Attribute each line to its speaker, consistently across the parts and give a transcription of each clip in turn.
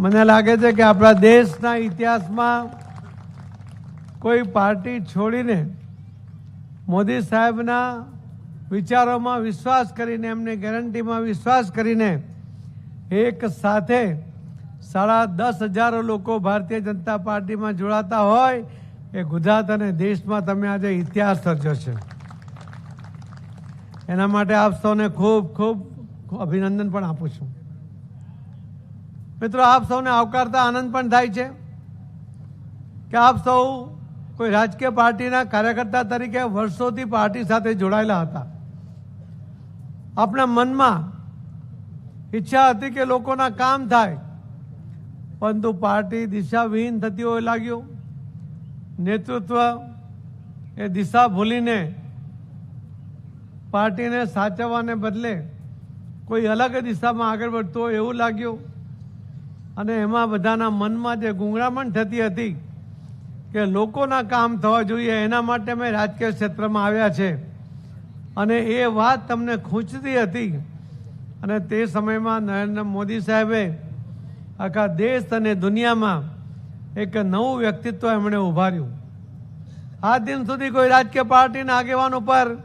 Speaker 1: મને લાગે છે કે આપણા દેશના ઇતિહાસમાં કોઈ પાર્ટી છોડીને મોદી સાહેબના વિચારોમાં વિશ્વાસ કરીને, એમની ગેરંટીમાં વિશ્વાસ કરીને એક સાથે સાડા દસ હજારો લોકો ભારતીય જનતા પાર્ટીમાં જોડાતા હોય એ ગુજરાત અને દેશમાં તમે આજે ઇતિહાસ સર્જો છે. એના માટે આપ સૌને ખૂબ ખૂબ અભિનંદન પણ આપું છું. મિત્રો, આપ સૌને આવકારતા આનંદ પણ થાય છે કે આપ સૌ કોઈ રાજકીય પાર્ટીના કાર્યકર્તા તરીકે વર્ષોથી પાર્ટી સાથે જોડાયેલા હતા. આપણા મનમાં ઈચ્છા હતી કે લોકોના કામ થાય, પરંતુ પાર્ટી દિશાવિહીન થતી હોય લાગ્યું. નેતૃત્વ એ દિશા ભૂલીને પાર્ટીને સાચવવાને બદલે કોઈ અલગ દિશામાં આગળ વધતું હોય એવું લાગ્યું. અને એમાં બધાના મનમાં જે ગુંગળામણ થતી હતી કે લોકોના કામ થવા જોઈએ, એના માટે અમે રાજકીય ક્ષેત્રમાં આવ્યા છે. અને એ વાત તમને ખૂંચતી હતી. અને તે સમયમાં નરેન્દ્ર મોદી સાહેબે આખા દેશ અને દુનિયામાં એક નવું વ્યક્તિત્વ એમણે ઉભાર્યું. આ દિન સુધી કોઈ રાજકીય પાર્ટીના આગેવાન ઉપર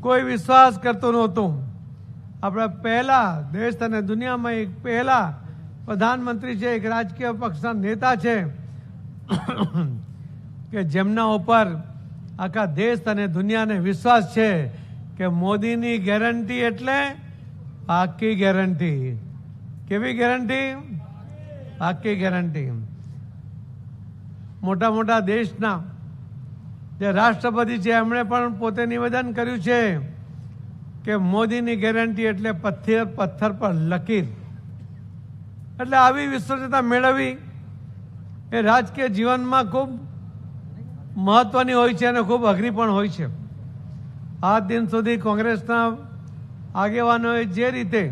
Speaker 1: કોઈ વિશ્વાસ કરતો નહોતું. આપણા પહેલાં દેશ અને દુનિયામાં એક પહેલા પ્રધાનમંત્રી છે એક રાજકીય પક્ષના નેતા છે, કે જેમના ઉપર આખા દેશ અને દુનિયાને વિશ્વાસ છે કે મોદીની ગેરંટી એટલે પાકી ગેરંટી. કેવી ગેરંટી? પાકી ગેરંટી. મોટા મોટા દેશના જે રાષ્ટ્રપતિ છે, એમણે પણ પોતે નિવેદન કર્યું છે કે મોદીની ગેરંટી એટલે પથ્થર પથ્થર પર લકીર. એટલે આવી વિશ્વસનીયતા મેળવવી એ રાજકીય જીવનમાં ખૂબ મહત્વની હોય છે અને ખૂબ અઘરી પણ હોય છે. આ દિન સુધી કોંગ્રેસના આગેવાનોએ જે રીતે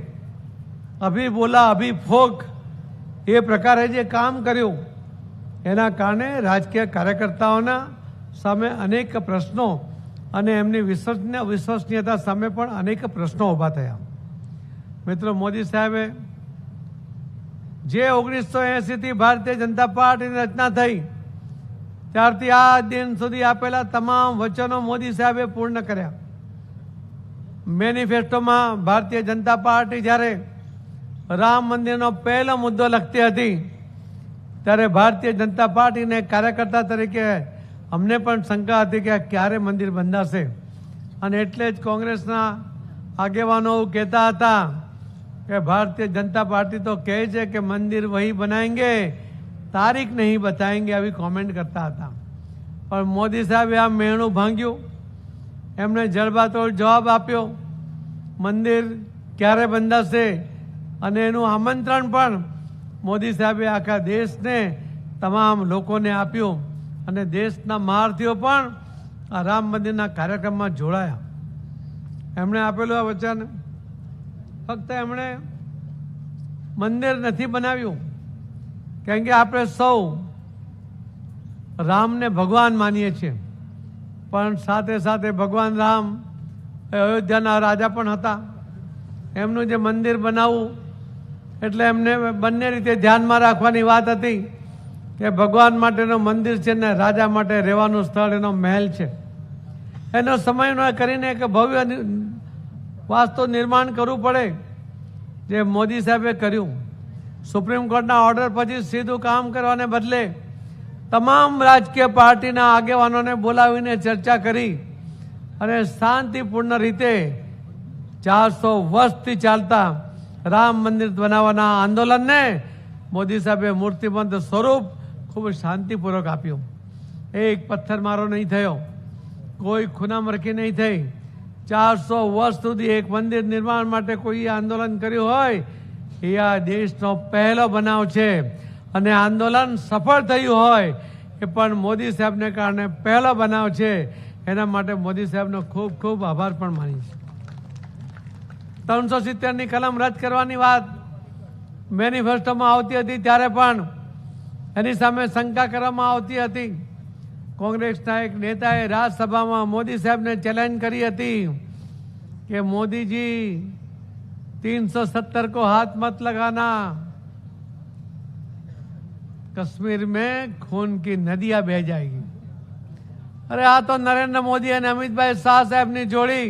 Speaker 1: અભી બોલા, અભી ફોક એ પ્રકારે જે કામ કર્યું, એના કારણે રાજકીય કાર્યકર્તાઓના સામે અનેક પ્રશ્નો અને એમની વિશ્વસનીય વિશ્વસનીયતા સામે પણ અનેક પ્રશ્નો ઊભા થયા. મિત્રો, મોદી સાહેબે જે ઓગણીસો એંસીથી ભારતીય જનતા પાર્ટીની રચના થઈ, ત્યારથી આ દિન સુધી આપેલા તમામ વચનો મોદી સાહેબે પૂર્ણ કર્યા. મેનિફેસ્ટોમાં ભારતીય જનતા પાર્ટી જ્યારે રામ મંદિરનો પહેલો મુદ્દો લખતી હતી, ત્યારે ભારતીય જનતા પાર્ટીને કાર્યકર્તા તરીકે અમને પણ શંકા હતી કે ક્યારે મંદિર બંધાશે. અને એટલે જ કોંગ્રેસના આગેવાનો કહેતા હતા કે ભારતીય જનતા પાર્ટી તો કહે છે કે મંદિર વહી બનાવેંગે તારીખ નહીં બતાવેંગે આવી કોમેન્ટ કરતા હતા. પણ મોદી સાહેબે આ મેણું ભાંગ્યું. એમણે જડબાતોડ જવાબ આપ્યો. મંદિર ક્યારે બંધાશે? અને એનું આમંત્રણ પણ મોદી સાહેબે આખા દેશને, તમામ લોકોને આપ્યું. અને દેશના મહારથીઓ પણ આ રામ મંદિરના કાર્યક્રમમાં જોડાયા. એમણે આપેલું આ વચન ફક્ત એમણે મંદિર નથી બનાવ્યું. કેમ કે આપણે સૌ રામને ભગવાન માનીએ છીએ. પણ સાથે સાથે ભગવાન રામ એ અયોધ્યાના રાજા પણ હતા. એમનું જે મંદિર બનાવવું, એટલે એમને બંને રીતે ધ્યાનમાં રાખવાની વાત હતી કે ભગવાન માટેનું મંદિર છે ને રાજા માટે રહેવાનું સ્થળ, એનો મહેલ છે. એનો સમય કરીને એક ભવ્ય વાસ્તુ નિર્માણ કરવું પડે, જે મોદી સાહેબે કર્યું. સુપ્રીમ કોર્ટના ઓર્ડર પછી સીધું કામ કરવાને બદલે તમામ રાજકીય પાર્ટીના આગેવાનોને બોલાવીને ચર્ચા કરી અને શાંતિપૂર્ણ રીતે ચારસો વર્ષથી ચાલતા રામ મંદિર બનાવવાના આંદોલનને મોદી સાહેબે મૂર્તિબંધ સ્વરૂપ ખૂબ શાંતિપૂર્વક આપ્યું. એક પથ્થરમારો નહીં થયો. કોઈ ખૂનામરકી નહીં થઈ. ચારસો વર્ષ સુધી એક મંદિર નિર્માણ માટે કોઈ આંદોલન કર્યું હોય, એ આ દેશનો પહેલો બનાવ છે. અને આંદોલન સફળ થયું હોય, એ પણ મોદી સાહેબને કારણે પહેલો બનાવ છે. એના માટે મોદી સાહેબનો ખૂબ ખૂબ આભાર પણ માનીશ ત્રણસો સિત્તેરની કલમ રદ કરવાની વાત મેનિફેસ્ટોમાં આવતી હતી, ત્યારે પણ એની સામે શંકા કરવામાં આવતી હતી. કોંગ્રેસના એક નેતાએ રાજ્યસભામાં મોદી સાહેબને ચેલેન્જ કરી હતી કે મોદીજી तीन सौ सत्तर को हाथ मत लगाना कश्मीर में खून की नदियां बह जाएगी अरे આ તો નરેન્દ્ર મોદી અને અમિતભાઈ શાહ સાહેબની જોડી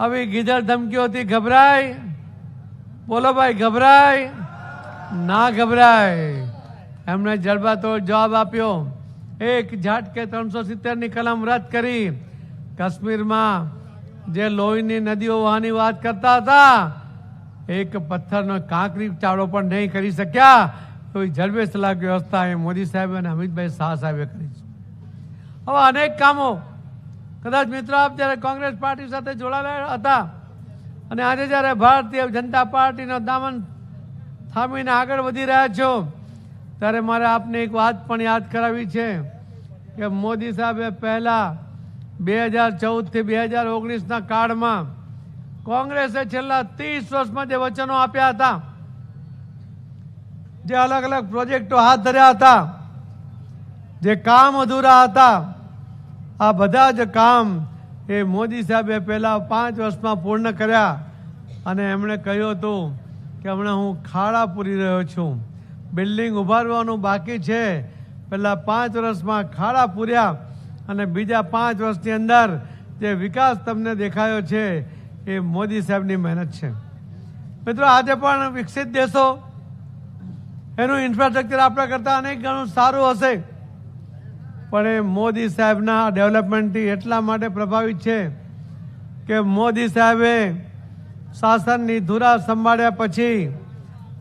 Speaker 1: આવી ગીધર ધમકીઓથી ગભરાય બોલો ભાઈ ગભરાય ના ગભરાય એમણે જડબાતોડ જવાબ આપ્યો એક ઝાટકે ત્રણસો સિત્તેરની કલમ રદ કરી. કાશ્મીરમાં જે લોહીની નદીઓ વહાની વાત કરતા હતા, એક પથ્થરનો કાંકરી ચાળો પણ નહીં કરી શક્યા. એવી સલાક વ્યવસ્થા એ મોદી સાહેબ અને અમિતભાઈ શાહ સાહેબે કરી છે. હવે અનેક કામો. કદાચ મિત્રો આપ જ્યારે કોંગ્રેસ પાર્ટી સાથે જોડાયેલા હતા અને આજે જ્યારે ભારતીય જનતા પાર્ટીનો દામન થામીને આગળ વધી રહ્યા છો ત્યારે મારે આપને એક વાત પણ યાદ કરાવી છે કે મોદી સાહેબે પહેલા બે હજાર ચૌદથી બે હજાર ઓગણીસના કાળમાં કોંગ્રેસે છેલ્લા ત્રીસ વર્ષમાં જે વચનો આપ્યા હતા, જે અલગ અલગ પ્રોજેક્ટો હાથ ધર્યા હતા, જે કામ અધૂરા હતા, આ બધા જ કામ એ મોદી સાહેબે પહેલા પાંચ વર્ષમાં પૂર્ણ કર્યા અને એમણે કહ્યું હતું કે હમણાં હું ખાડા પૂરી રહ્યો છું. બિલ્ડિંગ ઉભારવાનું બાકી છે. પહેલાં પાંચ વર્ષમાં ખાડા પૂર્યા અને બીજા પાંચ વર્ષની અંદર જે વિકાસ તમને દેખાયો છે એ મોદી સાહેબની મહેનત છે. મિત્રો, આજે પણ વિકસિત દેશો, એનું ઇન્ફ્રાસ્ટ્રક્ચર આપણા કરતાં અનેક ગણું સારું હશે. પણ એ મોદી સાહેબના ડેવલપમેન્ટથી એટલા માટે પ્રભાવિત છે કે મોદી સાહેબે શાસનની ધુરા સંભાળ્યા પછી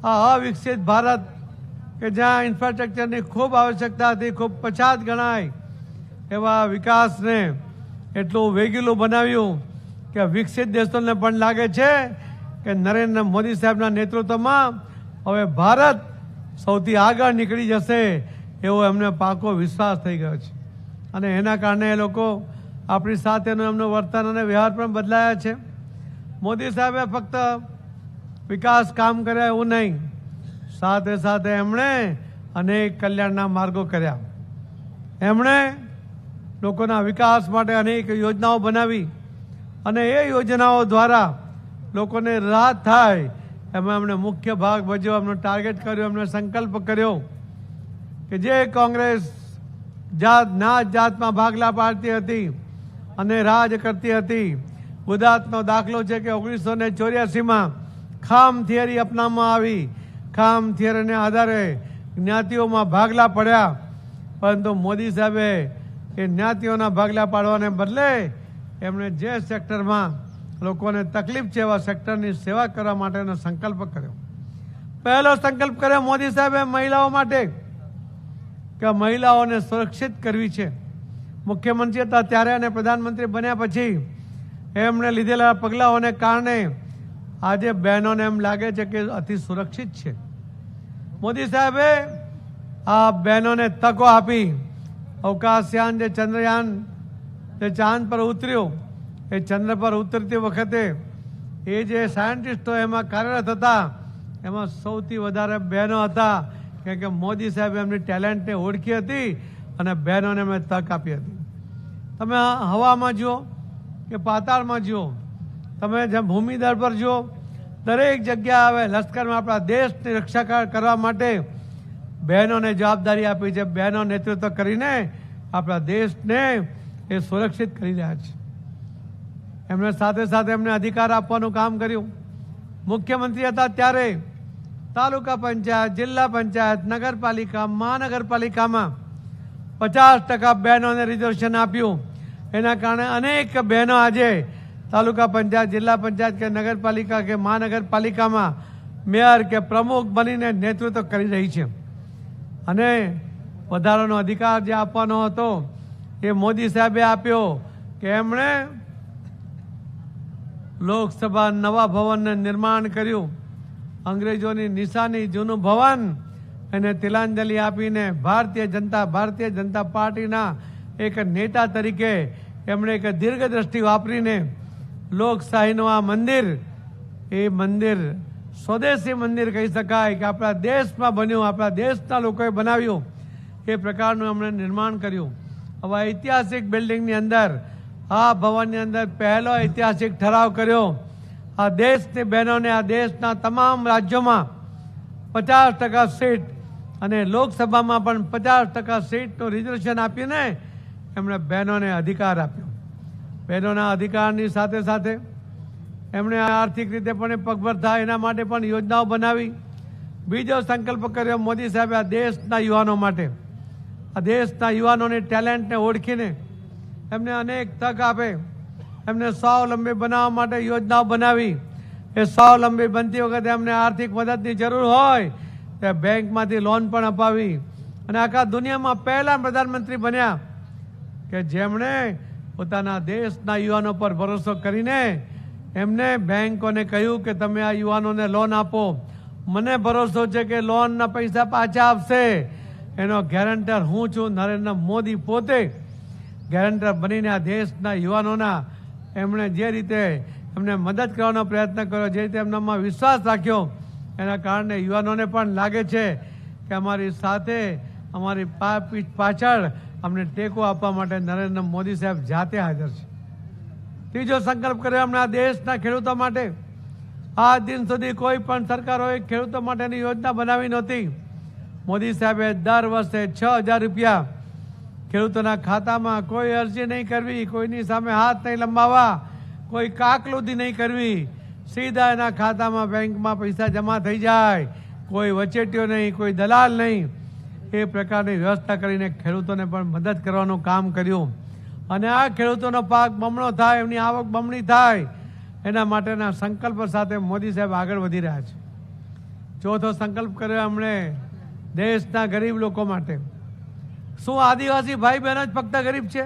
Speaker 1: આ અવિકસિત ભારત કે જ્યાં ઇન્ફ્રાસ્ટ્રક્ચરની ખૂબ આવશ્યકતા હતી, ખૂબ પછાત ગણાય, એવા વિકાસને એટલું વેગીલું બનાવ્યું કે વિકસિત દેશોને પણ લાગે છે કે નરેન્દ્ર મોદી સાહેબના નેતૃત્વમાં હવે ભારત સૌથી આગળ નીકળી જશે એવો એમને પાકો વિશ્વાસ થઈ ગયો છે. અને એના કારણે એ લોકો આપણી સાથેનું એમનું વર્તન અને વ્યવહાર પણ બદલાયા છે. મોદી સાહેબે ફક્ત વિકાસ કામ કર્યા એવું નહીં સાથે સાથે એમણે અનેક કલ્યાણના માર્ગો કર્યા. એમણે લોકોના વિકાસ માટે અનેક યોજનાઓ બનાવી અને એ યોજનાઓ દ્વારા લોકોને રાહત થાય. એમાં એમણે મુખ્ય ભાગ ભજ્યો, એમનો ટાર્ગેટ કર્યો, એમણે સંકલ્પ કર્યો કે જે કોંગ્રેસ જાત, નાત જાતમાં ભાગલા પાડતી હતી અને રાજ કરતી હતી. ગુજરાતનો દાખલો છે કે ઓગણીસો ચોર્યાસીમાં ખામ થિયરી અપનાવવામાં આવી. ખામ થિયરને આધારે જ્ઞાતિઓમાં ભાગલા પડ્યા. પરંતુ મોદી સાહેબે એ જ્ઞાતિઓના ભાગલા પાડવાને બદલે એમણે જે સેક્ટરમાં લોકોને તકલીફ છે એવા સેક્ટરની સેવા કરવા માટેનો સંકલ્પ કર્યો. પહેલો સંકલ્પ કર્યો મોદી સાહેબે મહિલાઓ માટે કે મહિલાઓને સુરક્ષિત કરવી છે. મુખ્યમંત્રી હતા ત્યારે અને પ્રધાનમંત્રી બન્યા પછી એમણે લીધેલા પગલાઓને કારણે આજે બહેનોને એમ લાગે છે કે અતિ સુરક્ષિત છે. મોદી સાહેબે આ બહેનોને તકો આપી અવકાશયાન જે ચંદ્રયાન જે ચાંદ પર ઉતર્યો, એ ચંદ્ર પર ઉતરતી વખતે એ જે સાયન્ટિસ્ટો એમાં કાર્યરત હતા, એમાં સૌથી વધારે બહેનો હતા, કેમ કે મોદી સાહેબે એમની ટેલેન્ટને ઓળખી હતી અને બહેનોને મેં તક આપી હતી. તમે હવામાં જુઓ કે પાતાળમાં જુઓ, તમે જેમ ભૂમિદળ પર જુઓ દરેક જગ્યા હવે લશ્કરમાં આપણા દેશની રક્ષા કરવા માટે બહેનોને જવાબદારી આપી છે. બહેનો નેતૃત્વ કરીને આપણા દેશને એ સુરક્ષિત કરી રહ્યા છે. એમને સાથે સાથે એમને અધિકાર આપવાનું કામ કર્યું. મુખ્યમંત્રી હતા ત્યારે તાલુકા પંચાયત, જિલ્લા પંચાયત, નગરપાલિકા, મહાનગરપાલિકામાં પચાસ ટકા બહેનોને રિઝર્વેશન આપ્યું. એના કારણે અનેક બહેનો આજે તાલુકા પંચાયત, જિલ્લા પંચાયત કે નગરપાલિકા કે મહાનગરપાલિકામાં મેયર કે પ્રમુખ બનીને નેતૃત્વ કરી રહી છે. અને વધારાનો અધિકાર જે આપવાનો હતો એ મોદી સાહેબે આપ્યો કે એમણે લોકસભા નવા ભવનને નિર્માણ કર્યું. અંગ્રેજોની નિશાની જૂનું ભવન એને તિલાંજલિ આપીને ભારતીય જનતા ભારતીય જનતા પાર્ટીના એક નેતા તરીકે એમણે એક દીર્ઘદ્રષ્ટિ વાપરીને લોકશાહીનું આ મંદિર, એ મંદિર સ્વદેશી મંદિર કહી શકાય કે આપણા દેશમાં બન્યું, આપણા દેશના લોકોએ બનાવ્યું, એ પ્રકારનું એમણે નિર્માણ કર્યું. હવે ઐતિહાસિક બિલ્ડિંગની અંદર, આ ભવનની અંદર પહેલો ઐતિહાસિક ઠરાવ કર્યો. આ દેશની બહેનોને, આ દેશના તમામ રાજ્યોમાં પચાસ ટકા સીટ અને લોકસભામાં પણ પચાસ ટકા સીટનું રિઝર્વેશન આપીને એમણે બહેનોને અધિકાર આપ્યો. બહેનોના અધિકારની સાથે સાથે એમણે આર્થિક રીતે પણ પગભર થાય એના માટે પણ યોજનાઓ બનાવી. બીજો સંકલ્પ કર્યો મોદી સાહેબે આ દેશના યુવાનો માટે. આ દેશના યુવાનોની ટેલેન્ટને ઓળખીને એમને અનેક તક આપે. એમને સ્વાવલંબી બનાવવા માટે યોજનાઓ બનાવી. એ સ્વાવલંબી બનતી વખતે એમને આર્થિક મદદની જરૂર હોય તે બેંકમાંથી લોન પણ અપાવી. અને આખા દુનિયામાં પહેલા પ્રધાનમંત્રી બન્યા કે જેમણે પોતાના દેશના યુવાનો પર ભરોસો કરીને એમને બેંકોને કહ્યું કે તમે આ યુવાનોને લોન આપો. મને ભરોસો છે કે લોનના પૈસા પાછા આપશે. એનો ગેરંટર હું છું, નરેન્દ્ર મોદી પોતે. ગેરંટર બનીને આ દેશના યુવાનોના એમણે જે રીતે એમને મદદ કરવાનો પ્રયત્ન કર્યો, જે રીતે એમનામાં વિશ્વાસ રાખ્યો, એના કારણે યુવાનોને પણ લાગે છે કે અમારી સાથે, અમારી પાછળ અમને ટેકો આપવા માટે નરેન્દ્ર મોદી સાહેબ જાતે હાજર છે. ત્રીજો સંકલ્પ કર્યો અમને આ દેશના ખેડૂતો માટે. આ દિન સુધી કોઈ પણ સરકારોએ ખેડૂતો માટેની યોજના બનાવી નહોતી. મોદી સાહેબે દર વર્ષે છ હજાર રૂપિયા ખેડૂતોના ખાતામાં કોઈ અરજી નહીં કરવી, કોઈની સામે હાથ નહીં લંબાવવા, કોઈ કાકલુદી નહીં કરવી. સીધા એના ખાતામાં બેંકમાં પૈસા જમા થઈ જાય. કોઈ વચેટીઓ નહીં, કોઈ દલાલ નહીં. એ પ્રકારની વ્યવસ્થા કરીને ખેડૂતોને પણ મદદ કરવાનું કામ કર્યું. અને આ ખેડૂતોનો પાક બમણો થાય, એમની આવક બમણી થાય, એના માટેના સંકલ્પ સાથે મોદી સાહેબ આગળ વધી રહ્યા છે. ચોથો સંકલ્પ કર્યો એમણે દેશના ગરીબ લોકો માટે. શું આદિવાસી ભાઈ બહેનો જ ફક્ત ગરીબ છે?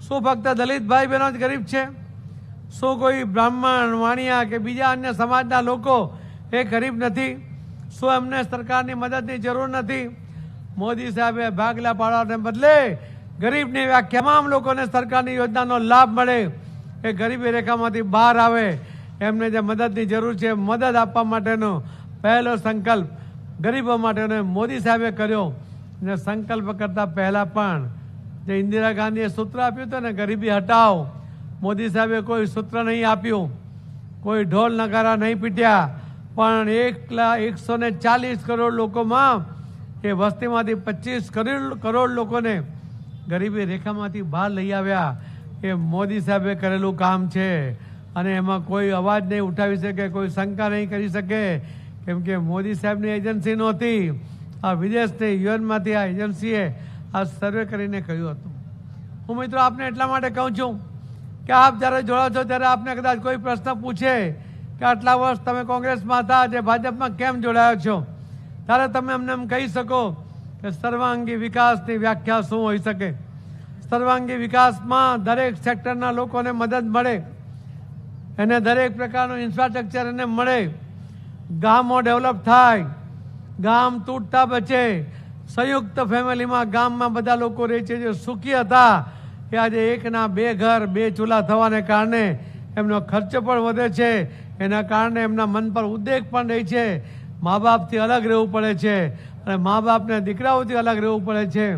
Speaker 1: શું ફક્ત દલિત ભાઈ બહેનો જ ગરીબ છે? શું કોઈ બ્રાહ્મણ, વાણિયા કે બીજા અન્ય સમાજના લોકો એ ગરીબ નથી? શું એમને સરકારની મદદની જરૂર નથી? મોદી સાહેબે ભાગલા પાડવાને બદલે ગરીબની તમામ લોકોને સરકારની યોજનાનો લાભ મળે. એ ગરીબી રેખામાંથી બહાર આવે. એમને જે મદદની જરૂર છે, મદદ આપવા માટેનો પહેલો સંકલ્પ ગરીબો માટેનો મોદી સાહેબે કર્યો. ને સંકલ્પ કરતા પહેલાં પણ જે ઇન્દિરા ગાંધીએ સૂત્ર આપ્યું હતું ને, ગરીબી હટાવ. મોદી સાહેબે કોઈ સૂત્ર નહીં આપ્યું. કોઈ ઢોલ નગારા નહીં પીટ્યા. પણ એક લાખ એકસો ચાલીસ કરોડ લોકોમાં એ વસ્તીમાંથી પચીસ કરોડ કરોડ લોકોને ગરીબી રેખામાંથી બહાર લઈ આવ્યા. એ મોદી સાહેબે કરેલું કામ છે. અને એમાં કોઈ અવાજ નહીં ઉઠાવી શકે, કોઈ શંકા નહીં કરી શકે. કેમ કે મોદી સાહેબની એજન્સી નહોતી. આ વિદેશની યુએનમાંથી આ એજન્સીએ આ સર્વે કરીને કહ્યું હતું. હું મિત્રો આપને એટલા માટે કહું છું કે આપ જ્યારે જોડાઓ છો ત્યારે આપને કદાચ કોઈ પ્રશ્ન પૂછે કે આટલા વર્ષ તમે કોંગ્રેસમાં હતા જે ભાજપમાં કેમ જોડાયો છો? ત્યારે તમે અમને એમ કહી શકો કે સર્વાંગી વિકાસની વ્યાખ્યા શું હોઈ શકે? સર્વાંગી વિકાસમાં દરેક સેક્ટરના લોકોને મદદ મળે. એને દરેક પ્રકારનું ઇન્ફ્રાસ્ટ્રક્ચર એને મળે. ગામો ડેવલપ થાય. ગામ તૂટતા બચે. સંયુક્ત ફેમિલીમાં ગામમાં બધા લોકો રહે છે જે સુખી હતા એ આજે એકના બે ઘર, બે ચૂલા થવાને કારણે એમનો ખર્ચ પણ વધે છે. એના કારણે એમના મન પર ઉદ્વેગ પણ રહે છે. મા બાપથી અલગ રહેવું પડે છે અને મા બાપને દીકરાઓથી અલગ રહેવું પડે છે.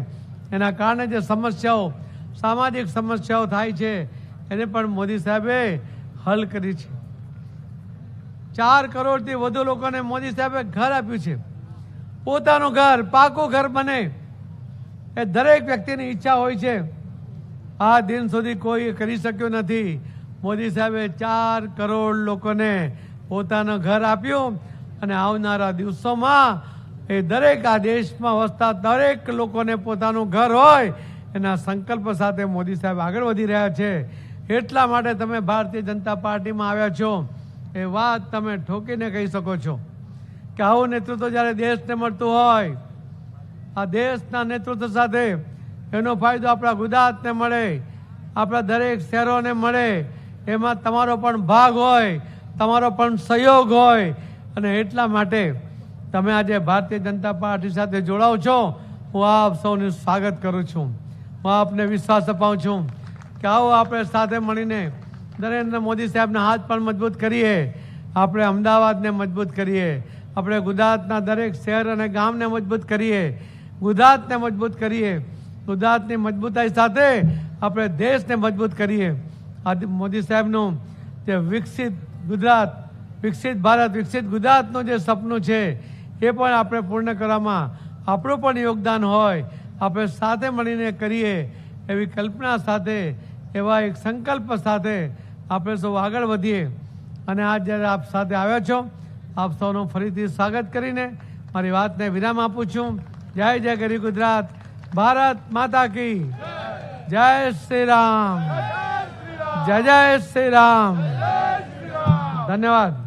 Speaker 1: એના કારણે જે સમસ્યાઓ, સામાજિક સમસ્યાઓ થાય છે, એને પણ મોદી સાહેબે હલ કરી છે. ચાર કરોડથી વધુ લોકોને મોદી સાહેબે ઘર આપ્યું છે. પોતાનું ઘર, પાકું ઘર બને એ દરેક વ્યક્તિની ઈચ્છા હોય છે. આ દિન સુધી કોઈ કરી શક્યું નથી. મોદી સાહેબે ચાર કરોડ લોકોને પોતાનું ઘર આપ્યું અને આવનારા દિવસોમાં એ દરેક આ દેશમાં વસતા દરેક લોકોને પોતાનું ઘર હોય, એના સંકલ્પ સાથે મોદી સાહેબ આગળ વધી રહ્યા છે. એટલા માટે તમે ભારતીય જનતા પાર્ટીમાં આવ્યા છો. એ વાત તમે ઠોકીને કહી શકો છો કે આવું નેતૃત્વ જ્યારે દેશને મળતું હોય, આ દેશના નેતૃત્વ સાથે એનો ફાયદો આપણા ગુજરાતને મળે, આપણા દરેક શહેરોને મળે. એમાં તમારો પણ ભાગ હોય, તમારો પણ સહયોગ હોય અને એટલા માટે તમે આજે ભારતીય જનતા પાર્ટી સાથે જોડાઓ છો, હું આપ સૌનું સ્વાગત કરું છું. હું આપને વિશ્વાસ અપાવું છું કે આવો આપણે સાથે મળીને નરેન્દ્ર મોદી સાહેબના હાથ પણ મજબૂત કરીએ, આપણે અમદાવાદને મજબૂત કરીએ, આપણે ગુજરાતના દરેક શહેર અને ગામને મજબૂત કરીએ, ગુજરાતને મજબૂત કરીએ, ગુજરાતની મજબૂતાઈ સાથે આપણે દેશને મજબૂત કરીએ. આજે મોદી સાહેબનું જે વિકસિત ગુજરાત વિકસિત ભારત, વિકસિત ગુજરાતનું જે સપનું છે, એ પણ આપણે પૂર્ણ કરવામાં આપણું પણ યોગદાન હોય, આપણે સાથે મળીને કરીએ એવી કલ્પના સાથે, એવા એક સંકલ્પ સાથે આપણે સૌ આગળ વધીએ. અને આજ જ્યારે આપ સાથે આવ્યા છો, આપ સૌનું ફરીથી સ્વાગત કરીને મારી વાતને વિરામ આપું છું. જય જય ગરી ગુજરાત, ભારત માતા કી જય. શ્રી રામ. જય જય શ્રી રામ. ધન્યવાદ.